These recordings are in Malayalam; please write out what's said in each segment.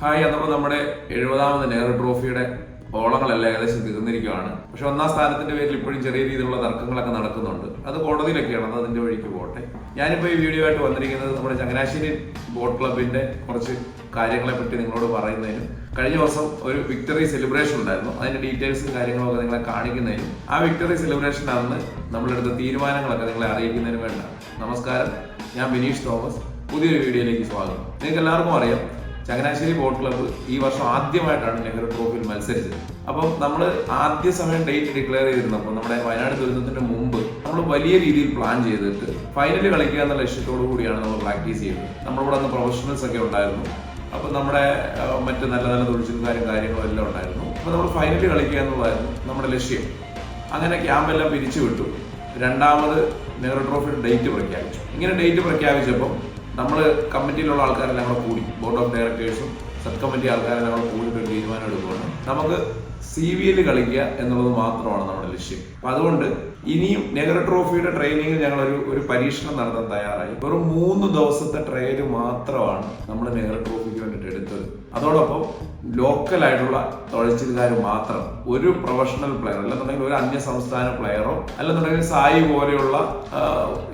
ഹായ് അതപ്പോൾ നമ്മുടെ എഴുപതാമത് നെഹ്റു ട്രോഫിയുടെ ഓളങ്ങളെല്ലാം ഏകദേശം തീർന്നിരിക്കുകയാണ് പക്ഷെ ഒന്നാം സ്ഥാനത്തിന്റെ പേരിൽ ഇപ്പോഴും ചെറിയ രീതിയിലുള്ള തർക്കങ്ങളൊക്കെ നടക്കുന്നുണ്ട്. അത് കോടതിയിലൊക്കെയാണ് അത് അതിന്റെ വഴിക്ക് പോട്ടെ. ഞാനിപ്പോൾ ഈ വീഡിയോ ആയിട്ട് വന്നിരിക്കുന്നത് നമ്മുടെ ചങ്ങനാശ്ശേരി ബോട്ട് ക്ലബിന്റെ കുറച്ച് കാര്യങ്ങളെ പറ്റി നിങ്ങളോട് പറയുന്നതിനും കഴിഞ്ഞ ദിവസം ഒരു വിക്ടറി സെലിബ്രേഷൻ ഉണ്ടായിരുന്നു. അതിന്റെ ഡീറ്റെയിൽസും കാര്യങ്ങളൊക്കെ നിങ്ങളെ കാണിക്കുന്നതിനും. ആ വിക്ടറി സെലിബ്രേഷൻ അന്ന് നമ്മളെടുത്ത തീരുമാനങ്ങളൊക്കെ നിങ്ങളെ അറിയിക്കുന്നതിനും വേണ്ട. നമസ്കാരം. ഞാൻ ബിനീഷ് തോമസ്. പുതിയൊരു വീഡിയോയിലേക്ക് സ്വാഗതം. നിങ്ങൾക്ക് എല്ലാവർക്കും അറിയാം ചങ്ങനാശ്ശേരി ബോട്ട് ക്ലബ്ബ് ഈ വർഷം ആദ്യമായിട്ടാണ് നെഹ്റു ട്രോഫിയിൽ മത്സരിച്ചത്. അപ്പം നമ്മൾ ആദ്യ സമയം ഡേറ്റ് ഡിക്ലെയർ ചെയ്തിരുന്നപ്പോൾ നമ്മുടെ വയനാട് ദുരന്തത്തിന് മുമ്പ് നമ്മൾ വലിയ രീതിയിൽ പ്ലാൻ ചെയ്തിട്ട് ഫൈനൽ കളിക്കുക എന്നുള്ള ലക്ഷ്യത്തോടു കൂടിയാണ് നമ്മൾ പ്രാക്ടീസ് ചെയ്തത്. നമ്മളിവിടെ അന്ന് പ്രൊഫഷണൽസ് ഒക്കെ ഉണ്ടായിരുന്നു. അപ്പം നമ്മുടെ മറ്റ് നല്ല നല്ല തൊഴിൽക്കാരും കാര്യങ്ങളും എല്ലാം ഉണ്ടായിരുന്നു. അപ്പോൾ നമ്മൾ ഫൈനൽ കളിക്കുക എന്നുള്ളതായിരുന്നു നമ്മുടെ ലക്ഷ്യം. അങ്ങനെ ക്യാമ്പെല്ലാം പിരിച്ചു വിട്ടു രണ്ടാമത് നെഹ്റു ട്രോഫിയുടെ ഡേറ്റ് പ്രഖ്യാപിച്ചു. ഇങ്ങനെ ഡേറ്റ് പ്രഖ്യാപിച്ചപ്പോൾ നമ്മൾ കമ്മിറ്റിയിലുള്ള ആൾക്കാരെല്ലാം കൂടെ. കൂടി ബോർഡ് ഓഫ് ഡയറക്ടേഴ്സും സബ് കമ്മിറ്റി ആൾക്കാരെല്ലാം കൂടെ കൂടിയിട്ട് ഒരു തീരുമാനം എടുക്കുകയാണ് നമുക്ക് സി വി എൽ കളിക്കുക എന്നുള്ളത് മാത്രമാണ് നമ്മുടെ ലക്ഷ്യം. അപ്പൊ അതുകൊണ്ട് ഇനിയും നെഹ്റു ട്രോഫിയുടെ ട്രെയിനിങ്ങിൽ ഞങ്ങൾ ഒരു ഒരു പരീക്ഷണം നടത്താൻ തയ്യാറായി. വെറും മൂന്ന് ദിവസത്തെ ട്രെയിൽ മാത്രമാണ് നമ്മൾ നെഹ്റു ട്രോഫിക്ക് വേണ്ടിയിട്ട് എടുത്തത്. അതോടൊപ്പം ലോക്കലായിട്ടുള്ള തുഴച്ചിലുകാർ മാത്രം ഒരു പ്രൊഫഷണൽ പ്ലെയർ അല്ലെന്നുണ്ടെങ്കിൽ ഒരു അന്യ സംസ്ഥാന പ്ലെയറോ അല്ലെന്നുണ്ടെങ്കിൽ സായി പോലെയുള്ള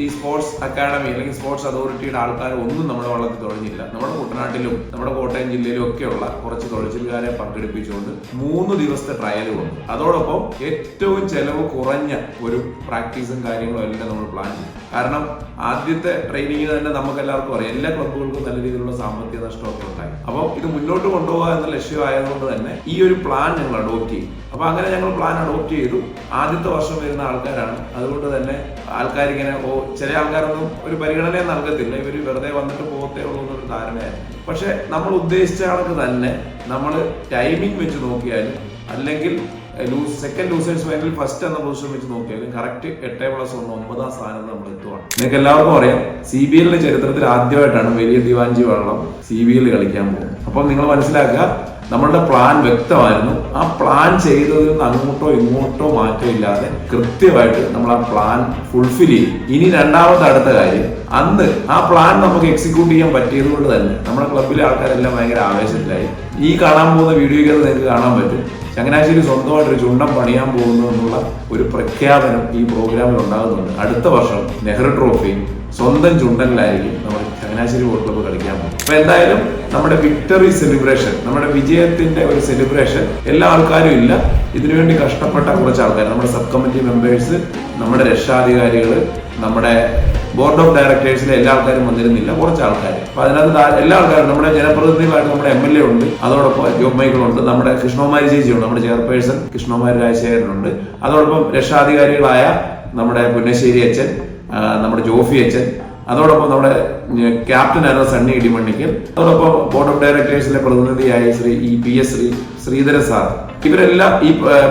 ഈ സ്പോർട്സ് അക്കാഡമി അല്ലെങ്കിൽ സ്പോർട്സ് അതോറിറ്റിയുടെ ആൾക്കാർ ഒന്നും നമ്മുടെ വള്ളത്തിൽ തുഴഞ്ഞില്ല. നമ്മുടെ കുട്ടനാട്ടിലും നമ്മുടെ കോട്ടയം ജില്ലയിലും ഒക്കെയുള്ള കുറച്ച് തുഴച്ചിലുകാരെ പങ്കെടുപ്പിച്ചുകൊണ്ട് മൂന്ന് ദിവസത്തെ ട്രയലും ഉണ്ട്. അതോടൊപ്പം ഏറ്റവും ചെലവ് കുറഞ്ഞ ഒരു പ്രാക്ടീസും കാര്യങ്ങളും എല്ലാം നമ്മൾ പ്ലാൻ ചെയ്യും. കാരണം ആദ്യത്തെ ട്രെയിനിങ് തന്നെ നമുക്ക് എല്ലാവർക്കും അറിയാം എല്ലാ ക്ലബുകൾക്കും നല്ല രീതിയിലുള്ള സാമ്പത്തിക നഷ്ടമൊക്കെ ഉണ്ടായി. അപ്പോൾ ഇത് മുന്നോട്ട് കൊണ്ടുപോകുക എന്ന ലക്ഷ്യമായതുകൊണ്ട് തന്നെ ഈ ഒരു പ്ലാൻ ഞങ്ങൾ അഡോപ്റ്റ് ചെയ്യും അപ്പോൾ അങ്ങനെ ഞങ്ങൾ പ്ലാൻ അഡോപ്റ്റ് ചെയ്തു. ആദ്യത്തെ വർഷം വരുന്ന ആൾക്കാരാണ്. അതുകൊണ്ട് തന്നെ ആൾക്കാരിങ്ങനെ ഓ ചില ആൾക്കാരൊന്നും ഒരു പരിഗണന നൽകത്തില്ല. ഇവർ വെറുതെ വന്നിട്ട് പോകത്തേ ഉള്ളൂ എന്നൊരു ധാരണയായിരുന്നു. പക്ഷേ നമ്മൾ ഉദ്ദേശിച്ച ആൾക്ക് തന്നെ നമ്മൾ ടൈമിംഗ് വെച്ച് നോക്കിയാലും അല്ലെങ്കിൽ lose second losers final first എന്ന പൊസിഷൻ വെച്ച് നോക്കിയാലും കറക്റ്റ് എട്ടേ പ്ലസ് ഒന്ന് ഒമ്പതാം സ്ഥാനത്ത് നമ്മൾ എത്തുവാണ് നിങ്ങൾക്ക് എല്ലാവർക്കും അറിയാം സി ബി എല്ലിന്റെ ചരിത്രത്തിൽ ആദ്യമായിട്ടാണ് വലിയ ദിവാഞ്ചി വള്ളം സി ബി എൽ കളിക്കാൻ പോകുന്നത്. അപ്പം നിങ്ങൾ മനസ്സിലാക്കുക നമ്മളുടെ പ്ലാൻ വ്യക്തമായിരുന്നു. ആ പ്ലാൻ ചെയ്തതിൽ നിന്ന് അങ്ങോട്ടോ ഇങ്ങോട്ടോ മാറ്റം ഇല്ലാതെ കൃത്യമായിട്ട് നമ്മൾ ആ പ്ലാൻ ഫുൾഫിൽ ചെയ്യും ഇനി രണ്ടാമത്തെ അടുത്ത കാര്യം അന്ന് ആ പ്ലാൻ നമുക്ക് എക്സിക്യൂട്ട് ചെയ്യാൻ പറ്റിയത് കൊണ്ട് തന്നെ നമ്മുടെ ക്ലബിലെ ആൾക്കാരെല്ലാം ഭയങ്കര ആവേശത്തിലായി. ഈ കാണാൻ പോകുന്ന വീഡിയോയ്ക്ക് നിങ്ങൾക്ക് കാണാൻ പറ്റും. ചങ്ങനാശ്ശേരി സ്വന്തമായിട്ടൊരു ചുണ്ടം പണിയാൻ പോകുന്നു എന്നുള്ള ഒരു പ്രഖ്യാപനം ഈ പ്രോഗ്രാമിൽ ഉണ്ടാകുന്നുണ്ട്. അടുത്ത വർഷം നെഹ്റു ട്രോഫി സ്വന്തം ചുണ്ടനിലായിരിക്കും നമ്മൾ ചങ്ങനാശ്ശേരി ബോട്ട് ക്ലബ്ബ് കളിക്കാൻ പോകും. അപ്പൊ എന്തായാലും നമ്മുടെ വിക്ടറി സെലിബ്രേഷൻ നമ്മുടെ വിജയത്തിന്റെ ഒരു സെലിബ്രേഷൻ എല്ലാ ആൾക്കാരും ഇല്ല. ഇതിനുവേണ്ടി കഷ്ടപ്പെട്ട കുറച്ച് ആൾക്കാർ നമ്മുടെ സബ് കമ്മിറ്റി മെമ്പേഴ്സ് നമ്മുടെ രക്ഷാധികാരികൾ നമ്മുടെ ബോർഡ് ഓഫ് ഡയറക്ടേഴ്സിലെ എല്ലാ ആൾക്കാരും വന്നിരുന്നില്ല കുറച്ച് ആൾക്കാർ അപ്പൊ അതിനകത്ത് എല്ലാ ആൾക്കാരും നമ്മുടെ ജനപ്രതിനിധികളായിട്ട് നമ്മുടെ എം എൽ എ ഉണ്ട് അതോടൊപ്പം ജോബ് നമ്മുടെ കൃഷ്ണകുമാരി ചേച്ചിയുണ്ട് നമ്മുടെ ചെയർപേഴ്സൺ കൃഷ്ണകുമാരി രാജശേഖരനുണ്ട് അതോടൊപ്പം രക്ഷാധികാരികളായ നമ്മുടെ പുന്നശ്ശേരി അച്ഛൻ നമ്മുടെ ജോഫി അച്ഛൻ അതോടൊപ്പം നമ്മുടെ ആയിരുന്ന സണ്ണി ഇടിമണ്ണിക്കൽ അതോടൊപ്പം ബോർഡ് ഓഫ് ഡയറക്ടേഴ്സിലെ പ്രതിനിധിയായ Shri E P S Shri Sreedhara sir ഇവരെല്ലാം ഈ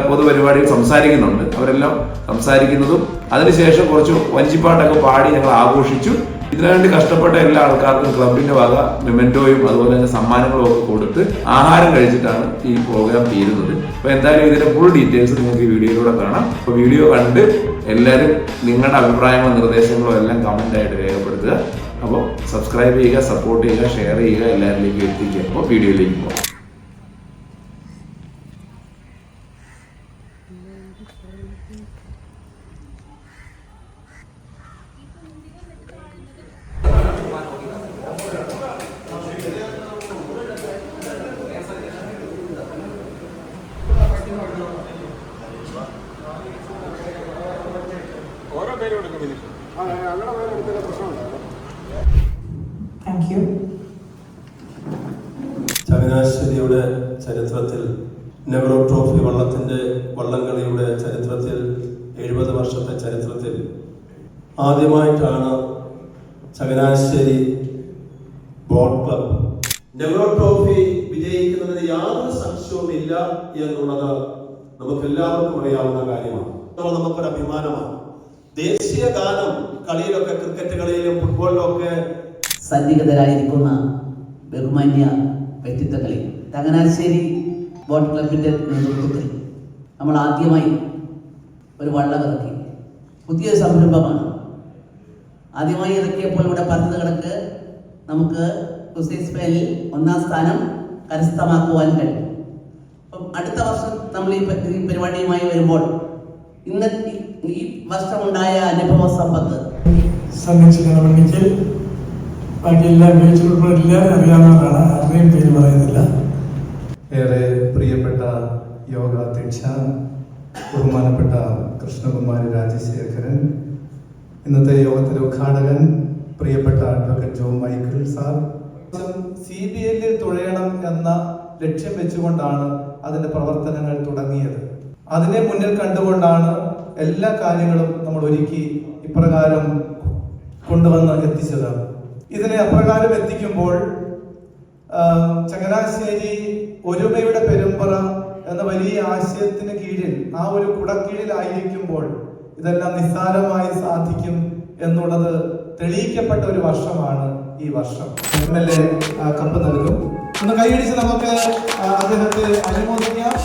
പൊതുപരിപാടിയിൽ സംസാരിക്കുന്നുണ്ട്. അവരെല്ലാം സംസാരിക്കുന്നതും അതിനുശേഷം കുറച്ച് വഞ്ചിപ്പാട്ടൊക്കെ പാടി ഞങ്ങൾ ആഘോഷിച്ചു. ഇതിനുവേണ്ടി കഷ്ടപ്പെട്ട എല്ലാ ആൾക്കാർക്കും ക്ലബിന്റെ വക മെമെന്റോയും അതുപോലെ തന്നെ സമ്മാനങ്ങളും ഒക്കെ കൊടുത്ത് ആഹാരം കഴിച്ചിട്ടാണ് ഈ പ്രോഗ്രാം തീരുന്നത്. അപ്പൊ എന്തായാലും ഇതിന്റെ ഫുൾ ഡീറ്റെയിൽസ് നിങ്ങൾക്ക് ഈ വീഡിയോയിലൂടെ കാണാം. അപ്പൊ വീഡിയോ കണ്ട് എല്ലാവരും നിങ്ങളുടെ അഭിപ്രായങ്ങളും നിർദ്ദേശങ്ങളും എല്ലാം കമന്റ് ആയിട്ട് രേഖപ്പെടുത്തുക. സബ്സ്ക്രൈബ് ചെയ്യുക സപ്പോർട്ട് ചെയ്യുക ഷെയർ ചെയ്യുക എല്ലാവരിലേക്കും എത്തിക്കുക. അപ്പോൾ വീഡിയോയിലേക്ക് പോകാം. Thank you. ചങ്ങനാശ്ശേരിയുടെ ചരിത്രത്തിൽ നെഹ്റു ട്രോഫി വള്ളത്തിന്റെ വള്ളംകളിയുടെ ചരിത്രത്തിൽ എഴുപത് വർഷത്തെ ചരിത്രത്തിൽ ആദ്യമായിട്ടാണ് Changanassery boat club Nehru trophy വിജയിക്കുന്നതിന് യാതൊരു സംശയവുമില്ല എന്നുള്ളത് നമുക്ക് എല്ലാവർക്കും അറിയാവുന്ന കാര്യമാണ് നമുക്കൊരു അഭിമാനമാണ് ദേശീയ ഗാനം കളിയിലൊക്കെ ക്രിക്കറ്റ് കളിയിലും ഫുട്ബോളിലും ഒക്കെ സന്നിഹിതരായിരിക്കുന്ന ബഹുമാന്യ വ്യക്തിത്വങ്ങളെ ചങ്ങനാശ്ശേരി ബോട്ട് ക്ലബിന്റെ നേതൃത്വത്തിൽ നമ്മൾ ആദ്യമായി ഒരു വള്ളം ഇറക്കി. പുതിയൊരു സംരംഭമാണ്. ആദ്യമായി ഇറക്കിയപ്പോൾ ഇവിടെ പറഞ്ഞത് കണക്ക് നമുക്ക് ഫെയറിൽ ഒന്നാം സ്ഥാനം കരസ്ഥമാക്കുവാൻ കഴിയും. അപ്പം അടുത്ത വർഷം നമ്മൾ ഈ പരിപാടിയുമായി വരുമ്പോൾ ഇന്ന് ഈ- വർഷമുണ്ടായ അനുഭവ സമ്പത്ത്. സന്ദർശിക്കണമെങ്കിൽ ബാക്കി എല്ലാ ബീച്ച് ഉൾപ്പെടെ എല്ലാവരും അറിയാവുന്നവരാണ് ആരുടെയും പേര് പറയുന്നില്ല. ഏറെ പ്രിയപ്പെട്ട യോഗ അധ്യക്ഷ ബഹുമാനപ്പെട്ട കൃഷ്ണകുമാരി രാജശേഖരൻ ഇന്നത്തെ യോഗത്തിലെ ഉദ്ഘാടകൻ പ്രിയപ്പെട്ട advocate Jo Michael sir. C B എല്ലിൽ തുഴയണം എന്ന ലക്ഷ്യം വെച്ചുകൊണ്ടാണ് അതിന്റെ പ്രവർത്തനങ്ങൾ തുടങ്ങിയത്. അതിനെ മുന്നിൽ കണ്ടുകൊണ്ടാണ് എല്ലാ കാര്യങ്ങളും നമ്മൾ ഒരുക്കി ഇപ്രകാരം കൊണ്ടുവന്ന് എത്തിച്ചത്. ഇതിനെ അപ്രകാരം എത്തിക്കുമ്പോൾ ചങ്ങനാശ്ശേരി ഒരുമയുടെ പെരുമ്പറ എന്ന വലിയ ആശയത്തിന് കീഴിൽ ആ ഒരു കുടക്കീഴിലായിരിക്കുമ്പോൾ ഇതെല്ലാം നിസ്സാരമായി സാധിക്കും എന്നുള്ളത് തെളിയിക്കപ്പെട്ട ഒരു വർഷമാണ് ഈ വർഷം. എം എൽ എ കപ്പ് നൽകും. ഒന്ന് കൈയടിച്ച് നമുക്ക് അദ്ദേഹത്തെ അനുമോദിക്കാം.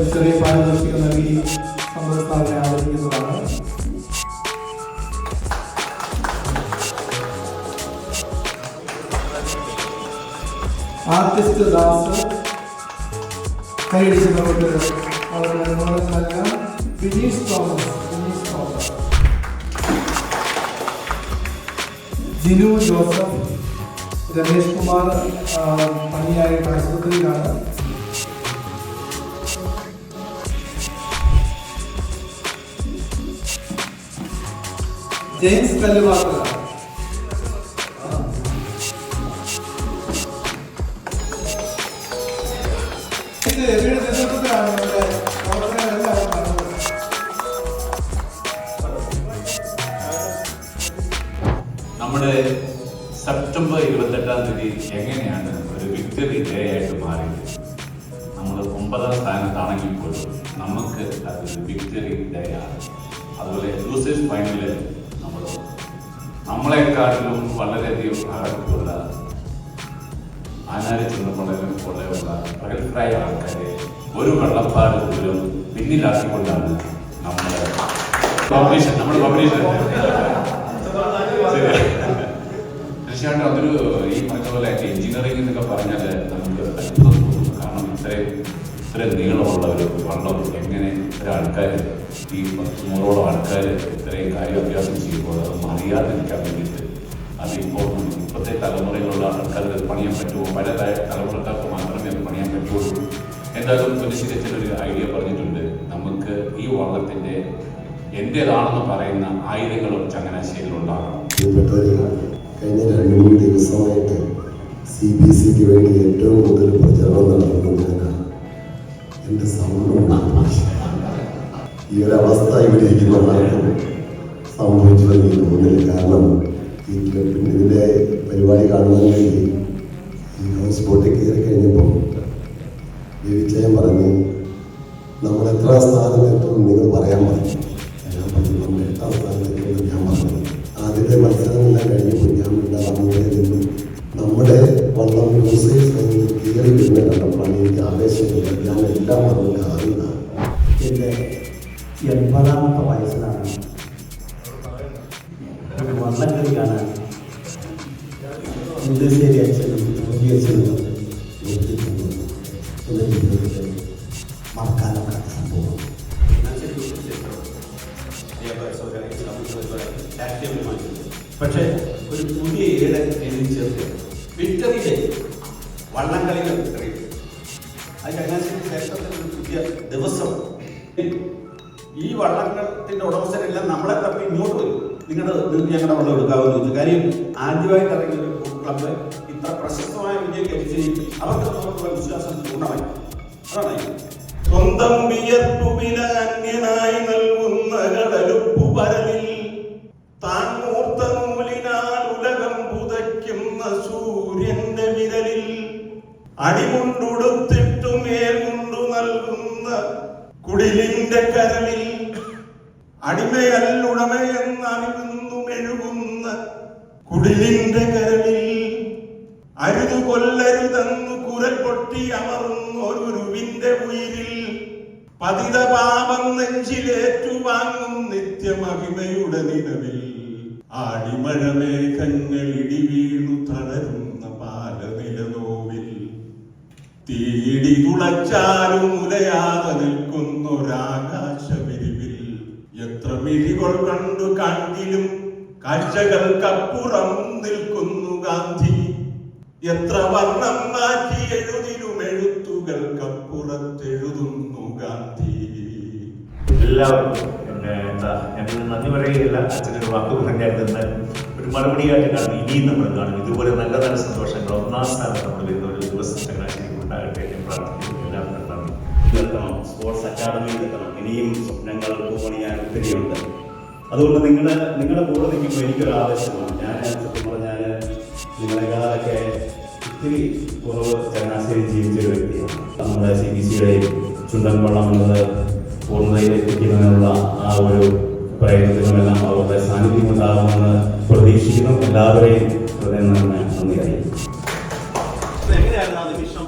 സംസ്ഥാന ഒരു ചെറിയ പാരിതോഷികം നൽകി സംസ്ഥാനെ ആദരിക്കുന്നതാണ് ആർട്ടിസ്റ്റ് ദാസ് കൈയടിച്ച് നമുക്ക് അവരുടെ അനുമോദനം നൽകാം ബിനീഷ് തോമസ് ബിനീഷ് തോമസ് ജിനു ജോസഫ് രമേഷ് കുമാർ ആ, പനിയായിട്ട് ആശുപത്രിയിലാണ് ജെയിംസ് കല്ലുവാക്കല ഇത് എവിടെ നമ്മുടെ നമ്മുടെ സെപ്റ്റംബർ ഇരുപത്തെട്ടാം തീയതി എങ്ങനെയാണ് ഒരു വിക്ടറി ഡേ ആയിട്ട് മാറിയത്? നമ്മൾ ഒമ്പതാം സ്ഥാനത്താണെങ്കിൽ പോലും നമുക്ക് അതൊരു വിക്ടറി ഡേ ആണ് അതുപോലെ ഫൈനലിൽ നമ്മളെക്കാട്ടിലും വളരെയധികം ആഴത്തിലുള്ള ആനാരി ചെന്നപ്പോഴും പോലെയുള്ള പ്രഗത്ഭരായ ആൾക്കാരെ ഒരു വെള്ളപ്പാട് പോലും പിന്നിലാക്കിക്കൊണ്ടാണ് നമ്മൾ പബ്ലിഷൻ നമ്മുടെ പബ്ലിഷൻ തീർച്ചയായിട്ടും അതൊരു ഈ പറഞ്ഞ പോലെ എഞ്ചിനീയറിംഗ് എന്നൊക്കെ പറഞ്ഞാൽ നമുക്ക് കാരണം ഇത്രയും ഇത്രയും നീളമുള്ള ഒരു വള്ളം എങ്ങനെ ഇത്രയും ആൾക്കാർ ഈ പത്തുനൂറോളം ആൾക്കാർ ഇത്രയും കാര്യം അഭ്യാസം ചെയ്യുമ്പോൾ അത് അറിയാതിരിക്കാൻ വേണ്ടിയിട്ട് അതിപ്പോൾ ഇപ്പോഴത്തെ തലമുറയിലുള്ള ആൾക്കാർക്ക് അത് പണിയാൻ പറ്റുമോ? പല തലമുറക്കാർക്ക് മാത്രമേ അത് പണിയാൻ പറ്റുള്ളൂ. എന്തായാലും പുനശ്ശേരിച്ചൻ ഒരു ഐഡിയ പറഞ്ഞിട്ടുണ്ട്. നമുക്ക് ഈ വള്ളത്തിന്റെ എന്റേതാണെന്ന് പറയുന്ന ആയിരങ്ങളും ചങ്ങനാശ്ശേരിയിലുണ്ടാകണം കഴിഞ്ഞ രണ്ട് മൂന്ന് ദിവസമായിട്ട് സി ബി സിക്ക് വേണ്ടി ഏറ്റവും കൂടുതൽ പ്രചരണം നടത്തുന്നത് എന്റെ സൗണ്ട് ഈ ഒരു അവസ്ഥ ഇവിടെ ഇരിക്കുന്ന ആർക്കും എനിക്ക് തോന്നുന്നില്ല. കാരണം ഈ ക്ലബിന്റെ ഇതിന്റെ പരിപാടി കാണുവാൻ വേണ്ടി ഈ ഹൗസ് ബോട്ടിൽ കയറി കഴിഞ്ഞപ്പോൾ വിജയം പറഞ്ഞു നമ്മൾ എത്ര സ്ഥാനത്തെത്തും നിങ്ങൾ പറയാൻ പറഞ്ഞു. ഞാൻ പറഞ്ഞു നമ്മൾ എട്ടാം സ്ഥാനത്തെത്തുമെന്ന് ഞാൻ പറഞ്ഞു. ആദ്യത്തെ മത്സരമെല്ലാം കഴിഞ്ഞപ്പോൾ ഞാൻ ഇവിടെ നിന്ന് കണ്ടപ്പോഴാണ് എനിക്ക് ആവേശമില്ല ഞാൻ എല്ലാം പറഞ്ഞു കാണുന്നതാണ് എന്റെ എൺപതാമത്തെ വയസ്സിലാണ് വള്ളംകളി കാണാൻ മുല്ലശ്ശേരി അച്ഛനും മുതി അച്ഛനും എന്റെ ജീവിതത്തിൽ മറക്കാനൊക്കെ സംഭവം പക്ഷേ ഒരു പുതിയ ഏഴ് എഴുതി ചേർത്ത് വിക്ടറി ഡേ വള്ളംകളികൾ വിക്ടറി അത് ചങ്ങനാശ്ശേരി ക്ഷേത്രത്തിൽ ഒരു പുതിയ ദിവസം. ഈ വള്ളത്തിന്റെ ഉടമസ്ഥരെല്ലാം നമ്മളെ തപ്പി ഇങ്ങോട്ട് വരും. നിങ്ങളുടെ നിങ്ങൾക്ക് ഞങ്ങളുടെ വള്ളം എടുക്കാമെന്ന് ചോദിച്ചു. കാര്യം ആദ്യമായിട്ട് ഇറങ്ങിയ ഒരു ക്ലബ്ബ് ഇത്ര പ്രശസ്തമായ വിജയം ലഭിച്ചു അവർക്ക് നമുക്കുള്ള വിശ്വാസം പൂർണമായി. അതാണ് സ്വന്തം വിയർപ്പുവിന അന്യനായി നൽകുന്ന കടലുപ്പു അടിമയല്ലുടമയെന്നറിവുന്നു മെഴുകുന്ന കുടിലിന്റെ കരളിൽ അരുതു കൊല്ലരുതെന്നു കുരൽ പൊട്ടി അമർന്നൊരുവിന്റെ ഉയിരിൽ പതിത പാപം നെഞ്ചിലേറ്റുവാങ്ങും നിത്യമഹിമയുടെ നിലവിൽ. ആടിമഴ മേഘങ്ങൾ ഇടി വീണു തളരുന്ന പാലനിലനോവിൽ. തീയിടി തുളച്ചാലും ഉലയാതെ നിൽക്കുന്നൊരാകാശവിൽ എത്ര മിഴികൾ കണ്ടു കണ്ടിലും കാഴ്ചകൾക്കപ്പുറം നിൽക്കുന്നു ഗാന്ധി. എത്ര വർണം മാറ്റി എഴുതിലും എഴുത്തുകൾക്കപ്പുറത്തെഴുതുന്നു ഗാന്ധി. നന്ദി പറയുകയില്ല. അച്ഛനൊരു വാക്ക് പറഞ്ഞായിരുന്നു ഒരു മറുപടിയായിട്ട് കാണും. ഇനിയും നമ്മൾ കാണും. ഇതുപോലെ നല്ല നല്ല സന്തോഷങ്ങൾ ഒന്നാം സ്ഥാനത്ത് നമ്മൾ വരുന്ന സ്പോർട്സ് അക്കാദമിയിൽ എത്തണം ഇനിയും സ്വപ്നങ്ങൾ പൂവണിയാൻ ഒത്തിരിയുണ്ട്. അതുകൊണ്ട് നിങ്ങൾ നിങ്ങളുടെ കൂടെ നിൽക്കുമ്പോൾ എനിക്കൊരു ആവേശമാണ്. ഞാൻ സത്യം പറഞ്ഞാൽ നിങ്ങളെക്കാളൊക്കെ ഒത്തിരി കുറവ് ചങ്ങനാശ്ശേരി ജീവിച്ചൊരു വ്യക്തിയാണ്. നമ്മുടെ സി ബി സിയുടെയും ചുണ്ടൻ വള്ളം എന്നത് പൂർണതയിലേക്ക് എത്തിക്കുന്നതിനുള്ള ആ ഒരു പ്രയത്നത്തിനുമെല്ലാം അവരുടെ സാന്നിധ്യം ഉണ്ടാകുമെന്ന് പ്രതീക്ഷിക്കുന്നു. എല്ലാവരെയും ഹൃദയം നന്ദി അറിയിക്കും എങ്ങനെയായിരുന്നു ആ നിമിഷം?